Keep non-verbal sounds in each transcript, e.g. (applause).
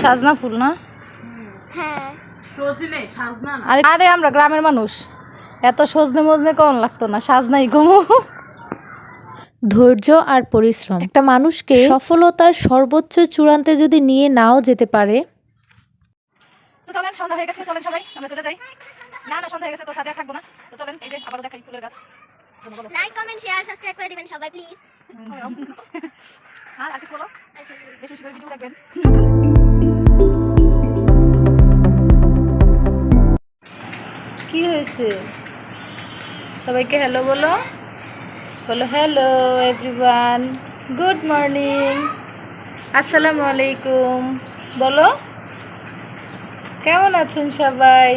সাজনা ফুল না? হ্যাঁ। সজনে সাজনা না। আরে আরে আমরা গ্রামের মানুষ। এত সজনে মজনে কেমন লাগতো না সাজনাই কমু ধৈর্য আর পরিশ্রম। একটা মানুষকে সফলতার সর্বোচ্চ চূড়ান্তে যদি নিয়ে নাও যেতে পারে। চলেন সন্ধ্যা হয়ে গেছে চলেন সবাই আমরা চলে যাই। না না সন্ধ্যা হয়ে গেছে তো সাথে থাকব না। তো চলেন এই যে আবারও দেখাই ফুলের গাছ। লাইক কমেন্ট শেয়ার সাবস্ক্রাইব করে দিবেন সবাই প্লিজ আর আর কিছু বলো। বেশি বেশি করে ভিডিও দেখবেন। কি হয়েছে? সবাইকে হ্যালো বলো। বলো হ্যালো এভরিওয়ান গুড মর্নিং আসসালামু আলাইকুম। বলো। কেমন আছেন সবাই?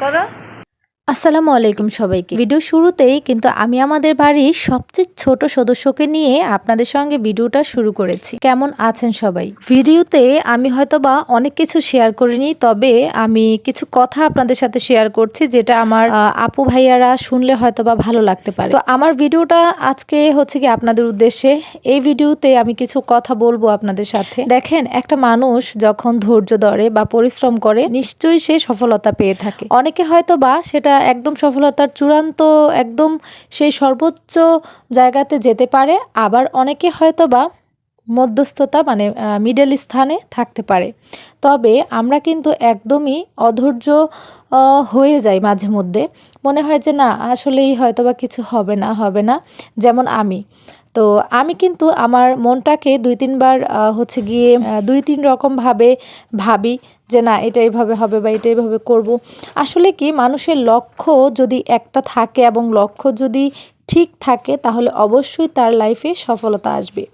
করো। আসসালামু আলাইকুম সবাইকে। ভিডিও শুরুতেই কিন্তু আমি আমাদের বাড়ির সবচেয়ে ছোট সদস্যকে নিয়ে আপনাদের সঙ্গে ভিডিওটা শুরু করেছি। কেমন আছেন সবাই? ভিডিওতে আমি হয়তোবা অনেক কিছু শেয়ার করিনি, তবে আমি কিছু কথা আপনাদের সাথে শেয়ার করছি যেটা আমার আপু ভাইয়ারা শুনলে হয়তোবা ভালো লাগতে পারে। তো আমার ভিডিওটা আজকে হচ্ছে কি আপনাদের উদ্দেশ্যে, এই ভিডিওতে আমি কিছু কথা বলব আপনাদের সাথে। দেখেন, একটা মানুষ যখন ধৈর্য ধরে বা পরিশ্রম করে, নিশ্চয়ই সে সফলতা পেয়ে থাকে। অনেকে হয়তো বা সেটা একদম সফলতার চূড়ান্ত, একদম সেই সর্বোচ্চ জায়গাতে যেতে পারে। আবার অনেকে হয়তো বা মধ্যস্থতা মানে মিডল স্থানে থাকতে পারে। তবে আমরা কিন্তু একদমই অধৈর্য হয়ে যাই মাঝে মধ্যে। মনে হয় যে, না, আসলেই হয়তো বা কিছু হবে না হবে না। যেমন আমি। তো আমি কিন্তু আমার মনটাকে দুই তিনবার হচ্ছে গিয়ে দুই তিন রকমভাবে ভাবি যে না, এটা এইভাবে হবে বা এটা এইভাবে করব। আসলে কি, মানুষের লক্ষ্য যদি একটা থাকে এবং লক্ষ্য যদি ঠিক থাকে, তাহলে অবশ্যই তার লাইফে সফলতা আসবে।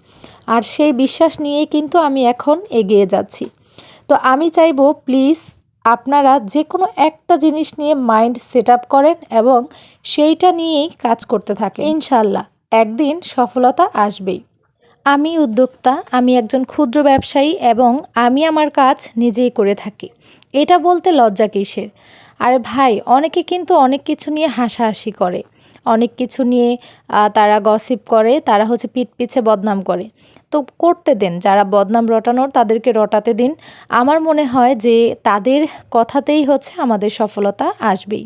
আর সেই বিশ্বাস নিয়েই কিন্তু আমি এখন এগিয়ে যাচ্ছি। তো আমি চাইব প্লিজ আপনারা যে কোনো একটা জিনিস নিয়ে মাইন্ড সেট আপ করেন এবং সেইটা নিয়েই কাজ করতে থাকেন। ইনশাল্লাহ একদিন সফলতা আসবেই। আমি উদ্যোক্তা, আমি একজন ক্ষুদ্র ব্যবসায়ী এবং আমি আমার কাজ নিজেই করে থাকি। এটা বলতে লজ্জা কিসের? আরে ভাই, অনেকে কিন্তু অনেক কিছু নিয়ে হাসাহাসি করে। অনেক কিছু নিয়ে তারা গসিপ করে, তারা হচ্ছে পিঠ পিছে বদনাম করে। তো করতে দেন, যারা বদনাম রটানোর তাদেরকে রটাতে দিন। আমার মনে হয় যে তাদের কথাতেই হচ্ছে আমাদের সফলতা আসবেই।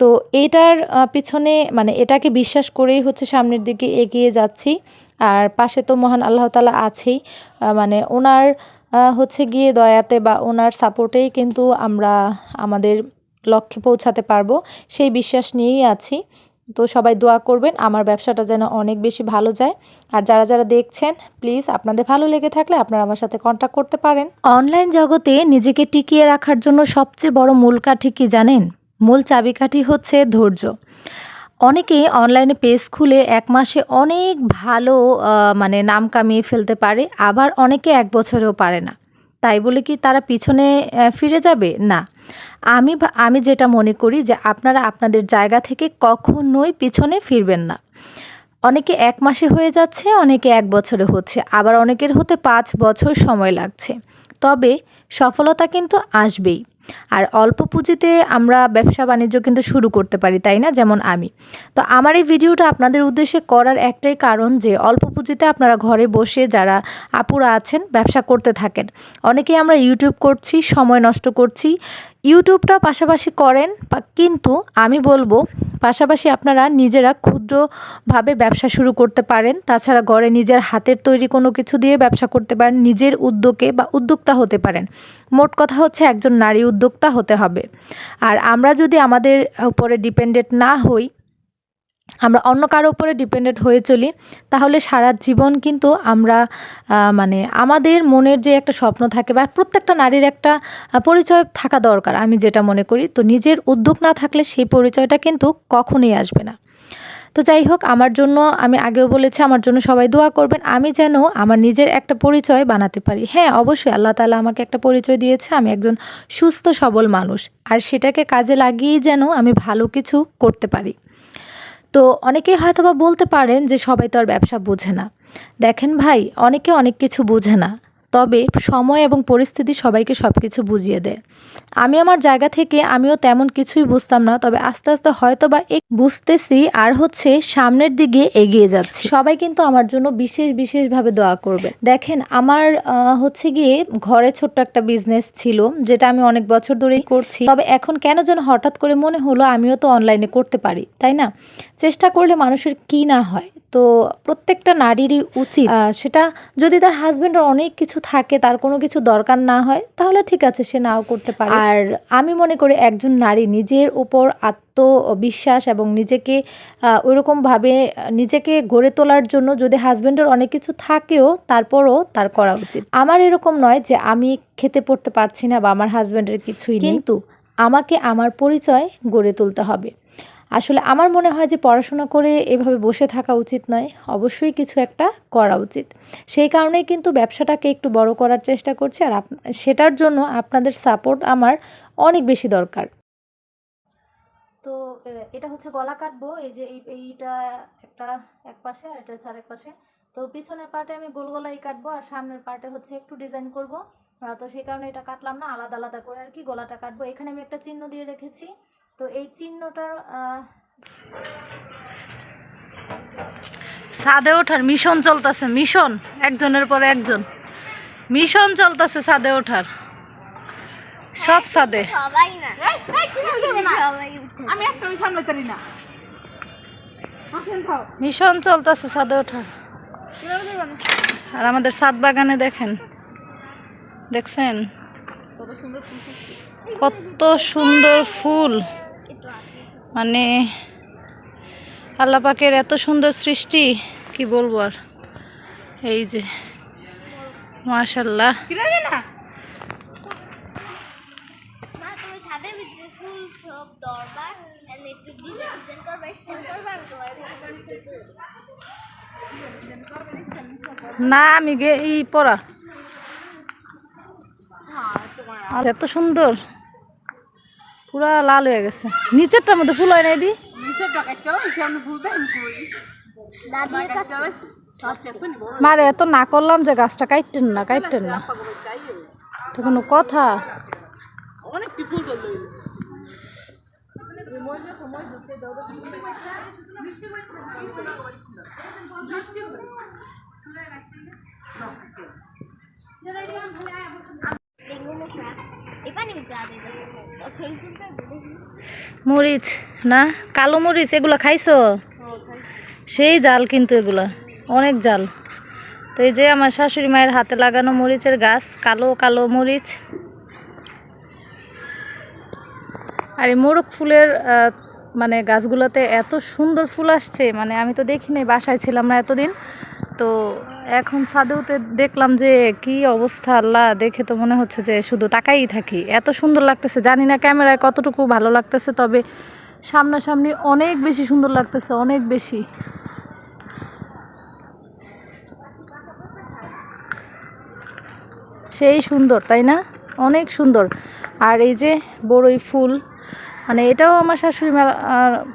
তো এটার পিছনে মানে এটাকে বিশ্বাস করেই হচ্ছে সামনের দিকে এগিয়ে যাচ্ছি। আর পাশে তো মহান আল্লাহ তালা আছেই। মানে ওনার হচ্ছে গিয়ে দয়াতে বা ওনার সাপোর্টেই কিন্তু আমরা আমাদের লক্ষ্যে পৌঁছাতে পারব। সেই বিশ্বাস নিয়েই আছি। তো সবাই দোয়া করবেন, আমার ব্যবসাটা যেন অনেক বেশি ভালো যায়। আর যারা যারা দেখছেন, প্লিজ আপনাদের ভালো লেগে থাকলে আপনারা আমার সাথে কন্ট্যাক্ট করতে পারেন। অনলাইন জগতে নিজেকে টিকিয়ে রাখার জন্য সবচেয়ে বড় মূল কাঠি কি জানেন? মূল চাবিকাঠি হচ্ছে ধৈর্য। অনেকে অনলাইনে পেজ খুলে এক মাসে অনেক ভালো মানে নাম কামিয়ে ফেলতে পারে, আবার অনেকে এক বছরেও পারে না। তাই বলে কি তারা পিছনে ফিরে যাবে? না। আমি আমি যেটা মনে করি যে আপনারা আপনাদের জায়গা থেকে কখনোই পিছনে ফিরবেন না। অনেকে এক মাসে হয়ে যাচ্ছে, অনেকে এক বছরে হচ্ছে, আবার অনেকের হতে পাঁচ বছর সময় লাগছে। তবে সফলতা কিন্তু আসবেই। আর অল্প পুঁজিতে আমরা ব্যবসা বাণিজ্য কিন্তু শুরু করতে পারি, তাই না? যেমন আমি। তো আমার এই ভিডিওটা আপনাদের উদ্দেশ্যে করার একটাই কারণ যে, অল্প পুঁজিতে আপনারা ঘরে বসে যারা আপুরা আছেন, ব্যবসা করতে থাকেন। অনেকেই আমরা ইউটিউব করছি, সময় নষ্ট করছি ইউটিউবটা পাশাপাশি করেন কিন্তু আমি বলব পাশাপাশি আপনারা নিজেরা ক্ষুদ্রভাবে ব্যবসা শুরু করতে পারেন। তাছাড়া ঘরে নিজের হাতের তৈরি কোনো কিছু দিয়ে ব্যবসা করতে পারেন, নিজের উদ্যোগে বা উদ্যোক্তা হতে পারেন। মোট কথা হচ্ছে একজন নারী উদ্যোক্তা হতে হবে। আর আমরা যদি আমাদের উপরে ডিপেন্ডেন্ট না হই আমরা অন্য কারও উপরে ডিপেন্ডেন্ট হয়ে চলি, তাহলে সারা জীবন কিন্তু আমরা মানে আমাদের মনের যে একটা স্বপ্ন থাকে বা প্রত্যেকটা নারীর একটা পরিচয় থাকা দরকার, আমি যেটা মনে করি। তো নিজের উদ্যোগ না থাকলে সেই পরিচয়টা কিন্তু কখনোই আসবে না। তো যাই হোক, আমার জন্য, আমি আগেও বলেছি, আমার জন্য সবাই দোয়া করবেন, আমি যেন আমার নিজের একটা পরিচয় বানাতে পারি। হ্যাঁ অবশ্যই আল্লাহ তালা আমাকে একটা পরিচয় দিয়েছে, আমি একজন সুস্থ, সবল মানুষ, আর সেটাকে কাজে লাগিয়েই যেন আমি ভালো কিছু করতে পারি। তো অনেকেই হয়তো বা বলতে পারেন যে সবাই তো আর ব্যবসা বোঝে না। দেখেন ভাই, অনেকে অনেক কিছু বোঝে না। তবে সময় এবং পরিস্থিতি সবাইকে সব কিছু বুঝিয়ে দেয়। আমি আমার জায়গা থেকে আমিও তেমন কিছুই বুঝতাম না, তবে আস্তে আস্তে হয়তো বা এক বুঝতেছি আর হচ্ছে সামনের দিকে এগিয়ে যাচ্ছি। সবাই কিন্তু আমার জন্য বিশেষ বিশেষভাবে দোয়া করবে। দেখেন, আমার হচ্ছে গিয়ে ঘরে ছোট্ট একটা বিজনেস ছিল, যেটা আমি অনেক বছর ধরেই করছি। তবে এখন কেন যেন হঠাৎ করে মনে হলো আমিও তো অনলাইনে করতে পারি, তাই না? চেষ্টা করলে মানুষের কি না হয়। তো প্রত্যেকটা নারীরই উচিত সেটা যদি তার হাজব্যান্ডের অনেক কিছু থাকে তার কোনো কিছু দরকার না হয় তাহলে ঠিক আছে সে নাও করতে পারে। আর আমি মনে করি একজন নারী নিজের উপর আত্মবিশ্বাস এবং নিজেকে ওইরকমভাবে নিজেকে গড়ে তোলার জন্য যদি হাজব্যান্ডের অনেক কিছু থাকেও তারপরও তার করা উচিত। আমার এরকম নয় যে আমি খেতে পড়তে পারছি না বা আমার হাজব্যান্ডের কিছুই কিন্তু আমাকে আমার পরিচয় গড়ে তুলতে হবে। আসলে আমার মনে হয় যে পড়াশোনা করে এভাবে বসে থাকা উচিত নয়, অবশ্যই কিছু একটা করা উচিত। সেই কারণেই কিন্তু ব্যবসাটাকে একটু বড় করার চেষ্টা করছি আর সেটার জন্য আপনাদের সাপোর্ট আমার অনেক বেশি দরকার। তো এটা হচ্ছে গলা কাটবো, এই যে এই, এইটা একটা এক পাশে আর এটা হচ্ছে আরেক পাশে। তো পিছনের পার্টে আমি গোল গলাই কাটবো আর সামনের পার্টে হচ্ছে একটু ডিজাইন করব। তো সেই কারণে এটা কাটলাম না, আলাদা আলাদা করে আর কি গলাটা কাটবো। এখানে আমি একটা চিহ্ন দিয়ে রেখেছি। তো এই চিহ্নটা ছাদে ওঠার মিশন চলতেছে মিশন একজনের পরে একজন। মিশন চলতেছে ছাদে ওঠার। সব ছাদে। খাও। মিশন চলতেছে ছাদে ওঠার। আর আমাদের ছাদ বাগানে দেখেন। দেখছেন? কত সুন্দর ফুল। মানে আল্লাহ পাকের এত সুন্দর সৃষ্টি, কি বলব আর? এই যে, মাশাল্লাহ। না, আমি গে এই পড়া। এত সুন্দর। পুরা লাল হয়ে গেছে। নিচেরটার মধ্যে ফুল হয় না দি মারে এত না করলাম যে গাছটা কাটতেন না কাটতেন না। তো কোনো কথা? ফুল মরিচ, না? কালো মরিচ, এগুলো খাইছো? সেই জাল কিন্তু এগুলা, অনেক জাল। তো এই যে আমার শাশুড়ি মায়ের হাতে লাগানো মরিচের গাছ, কালো কালো মরিচ। আর এই মোরগ ফুলের মানে গাছগুলোতে এত সুন্দর ফুল আসছে মানে আমি তো দেখিনি, বাসায় ছিলাম না এতদিন। তো এখন ছাদে উঠে দেখলাম যে কি অবস্থা, আল্লাহ, দেখে তো মনে হচ্ছে যে শুধু তাকাই থাকি। এত সুন্দর লাগতেছে, জানি না ক্যামেরায় কতটুকু ভালো লাগতেছে, তবে সামনাসামনি অনেক বেশি সুন্দর লাগতেছে, অনেক বেশি। সেই সুন্দর, তাই না? অনেক সুন্দর। আর এই যে বড়ই ফুল মানে এটাও আমার শাশুড়ি মা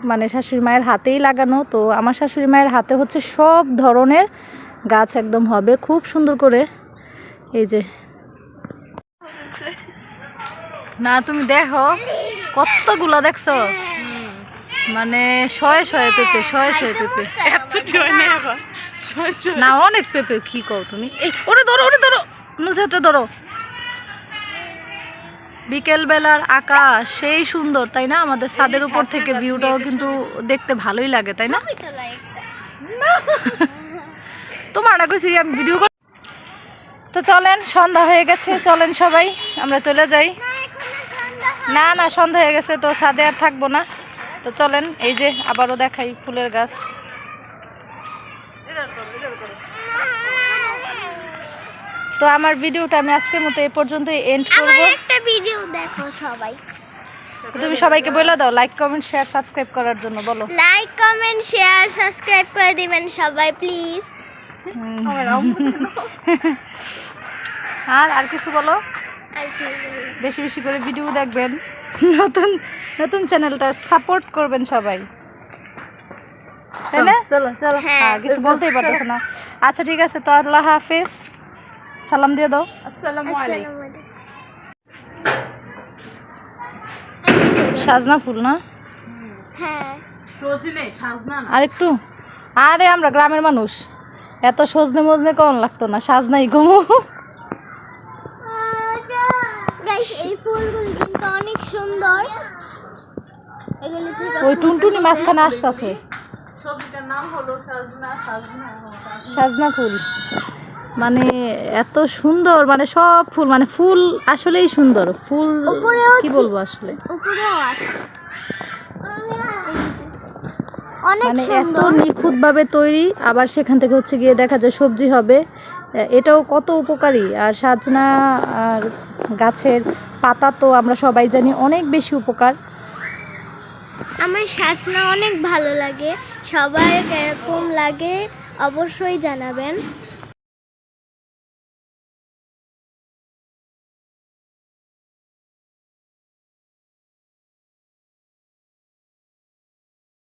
মানে শাশুড়ি মায়ের হাতেই লাগানো, তো আমার শাশুড়ি মায়ের হাতে হচ্ছে সব ধরনের গাছ একদম হবে। খুব সুন্দর করে এই যে। না তুমি দেখো কতগুলো দেখছ? মানে শয়ে শয়ে পেঁপে শয়ে শয়ে পেঁপে। না অনেক পেঁপে কি কও তুমি? এই ওরে ধরো ওরে ধরো নুজাটা ধরো। বিকেল বেলার আকাশ সেই সুন্দর তাই না? আমাদের ছাদের উপর থেকে ভিউটাও কিন্তু দেখতে ভালোই লাগে তাই না? (laughs) তোমার না কইছি আমি ভিডিও কর তো চলেন সন্ধ্যা হয়ে গেছে চলেন সবাই আমরা চলে যাই। না না সন্ধ্যা না না সন্ধ্যা হয়ে গেছে তো ছাদে আর থাকব না। তো চলেন এই যে আবারও দেখাই ফুলের গাছ। তো আমার ভিডিওটা আমি আজকের মতো এই পর্যন্ত এন্ড করব। একটা ভিডিও দেখো সবাই। তুমি সবাইকে বলে দাও লাইক কমেন্ট শেয়ার সাবস্ক্রাইব করার জন্য বলো। লাইক কমেন্ট শেয়ার সাবস্ক্রাইব করে দিবেন সবাই প্লিজ (laughs) আর আর কিছু বলো? বেশি বেশি করে ভিডিও দেখবেন। নতুন নতুন চ্যানেলটা সাপোর্ট করবেন সবাই। তাই না? চলো চলো হ্যাঁ। কিছু বলতেই পারতেছে না। আচ্ছা ঠিক আছে তো আল্লাহ হাফিজ। সালাম দিয়ে দাও। আসসালামু আলাইকুম। সাজনা ফুল না? হ্যাঁ। না। আর একটু আরে আমরা গ্রামের মানুষ। এত সজনে মজনে কম লাগতো না সাজনাই কমু। গাইস এই ফুলগুলো কিন্তু অনেক সুন্দর। ওই টুনটুনি মাঝখানে আসতেছে। সবজিটার নাম হলো সাজনা সাজনা সাজনা। ফুল। মানে এত সুন্দর মানে সব ফুল মানে ফুল আসলেই সুন্দর। ফুল উপরেও কি বলব আসলে? উপরেও আছে। অনেক মানে এত সুন্দর। নিখুঁত ভাবে তৈরি আবার সেখান থেকে হচ্ছে গিয়ে দেখা যায় সবজি হবে। এটাও কত উপকারী। আর সাজনা আর গাছের পাতা তো আমরা সবাই জানি অনেক বেশি উপকার। আমার সাজনা অনেক ভালো লাগে। সবার এরকম লাগে অবশ্যই জানাবেন।